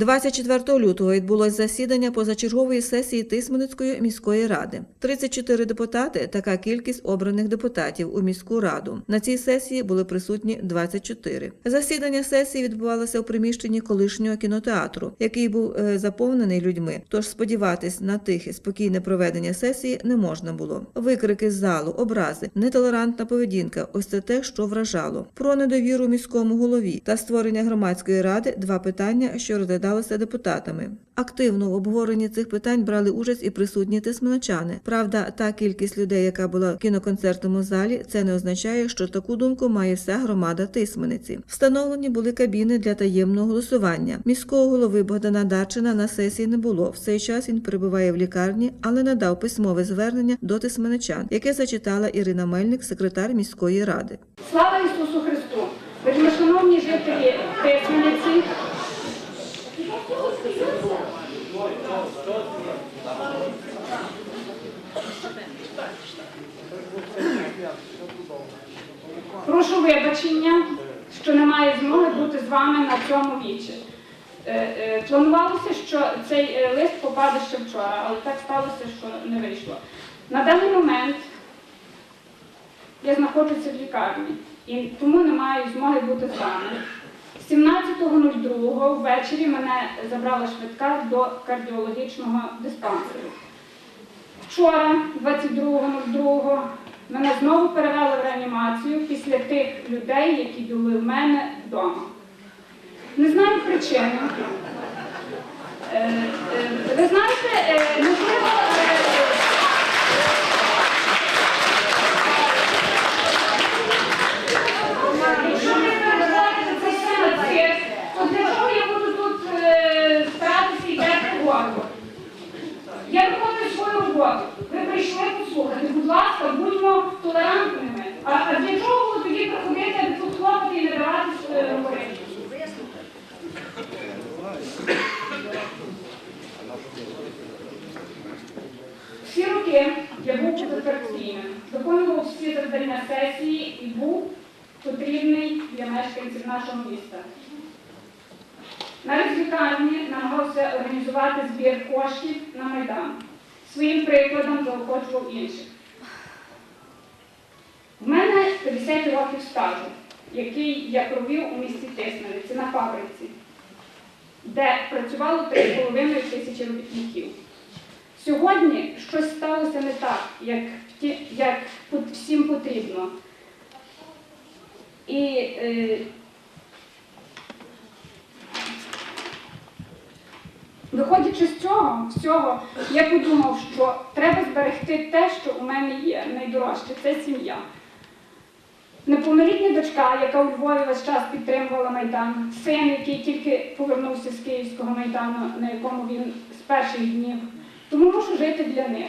24 лютого відбулось засідання позачергової сесії Тисменецької міської ради. 34 депутати така кількість обраних депутатів у міську раду. На цій сесії були присутні 24. Засідання сесії відбувалося у приміщенні колишнього кінотеатру, який був е, заповнений людьми. Тож сподіватись на тихе, спокійне проведення сесії не можна було. Викрики з залу, образи, нетолерантна поведінка ось це те, що вражало. Про недовіру міському голові та створення громадської ради два питання, що розглядалися депутатами. Активно в обговоренні цих питань брали участь і присутні тисменочани. Правда, та кількість людей, яка була в кіноконцертному залі, це не означає, що таку думку має вся громада Тисмениці. Встановлені були кабіни для таємного голосування. Міського голови Богдана Дарчина на сесії не було. В цей час він перебуває в лікарні, але надав письмове звернення до тисменичан, яке зачитала Ірина Мельник, секретар міської ради. Слава Ісусу Христу! Вельмишановні жителі Тисмениці, прошу вибачення, що не маю змоги бути з вами на цьому вічі. Е, е, Планувалося, що цей е, лист попаде ще вчора, але так сталося, що не вийшло. На даний момент я знаходжуся в лікарні і тому не маю змоги бути з вами. 17.02 ввечері мене забрала швидка до кардіологічного диспансеру. Вчора, 22.02, мене знову перевели реанімацію після тих людей, які були в мене вдома. Не знаю причини. Е, е, Ви знаєте, е, можливо. е, Якщо ви переживаєте за це на цирк, то для чого я буду тут е, старатися і дати увагу? Я виконую свою роботу. Ви прийшли послухати. Будь ласка, будьмо толерантними. А, а для чого ви тоді приходите, аби тут хлопати і не давати е, говорити? Всі я був позафракційним, виконував всі завдання сесії і був потрібний для мешканців нашого міста. Навіть в лікарні намагався організувати збір коштів на Майдан. Своїм прикладом заохочував інших. В мене 50 років стажу, який я провів у місті Тисмениці на фабриці, де працювало 3,5 тисячі робітників. Сьогодні щось сталося не так, як, як всім потрібно. І е, виходячи з цього всього, я подумав, що треба зберегти те, що у мене є найдорожче це сім'я. Неповнолітня дочка, яка у Львові весь час підтримувала Майдан, син, який тільки повернувся з Київського майдану, на якому він з перших днів. Тому мушу жити для них.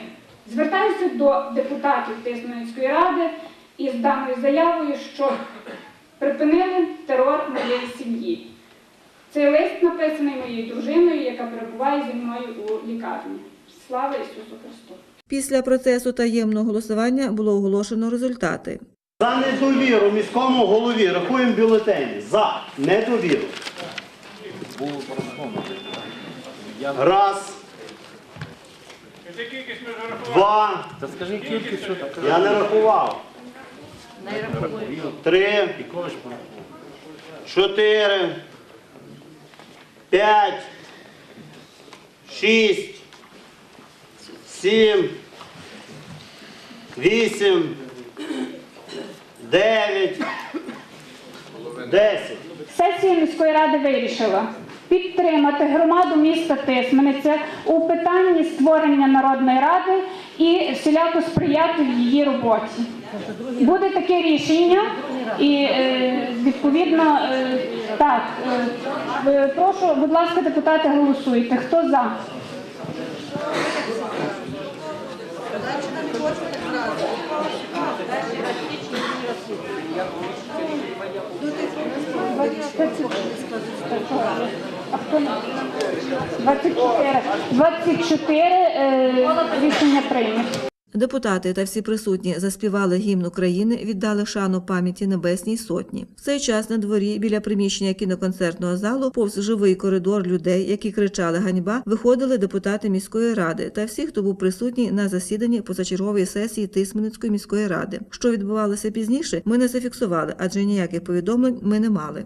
Звертаюся до депутатів Тисменської ради із даною заявою, що припинили терор моєї сім'ї. Цей лист написаний моєю дружиною, яка перебуває зі мною у лікарні. Слава Ісусу Христу! Після процесу таємного голосування було оголошено результати. За недовіру міському голові рахуємо бюлетені. За недовіру. Раз. Два. Та скажи кількість, що там. Я не рахував. Три. Чотири. П'ять. Шість. Сім. Вісім. Дев'ять. Десять. Сесія міської ради вирішила підтримати громаду міста Тисмениця у питанні створення народної ради і всіляко сприяти її роботі. Буде таке рішення, і е, відповідно е, так. Е, прошу, будь ласка, депутати, голосуйте. Хто за? 24. 24 е, рішення прийнято. Депутати та всі присутні заспівали гімн України, віддали шану пам'яті Небесній Сотні. В цей час на дворі біля приміщення кіноконцертного залу, повз живий коридор людей, які кричали ганьба, виходили депутати міської ради та всі, хто був присутній на засіданні позачергової сесії Тисменницької міської ради. Що відбувалося пізніше, ми не зафіксували, адже ніяких повідомлень ми не мали.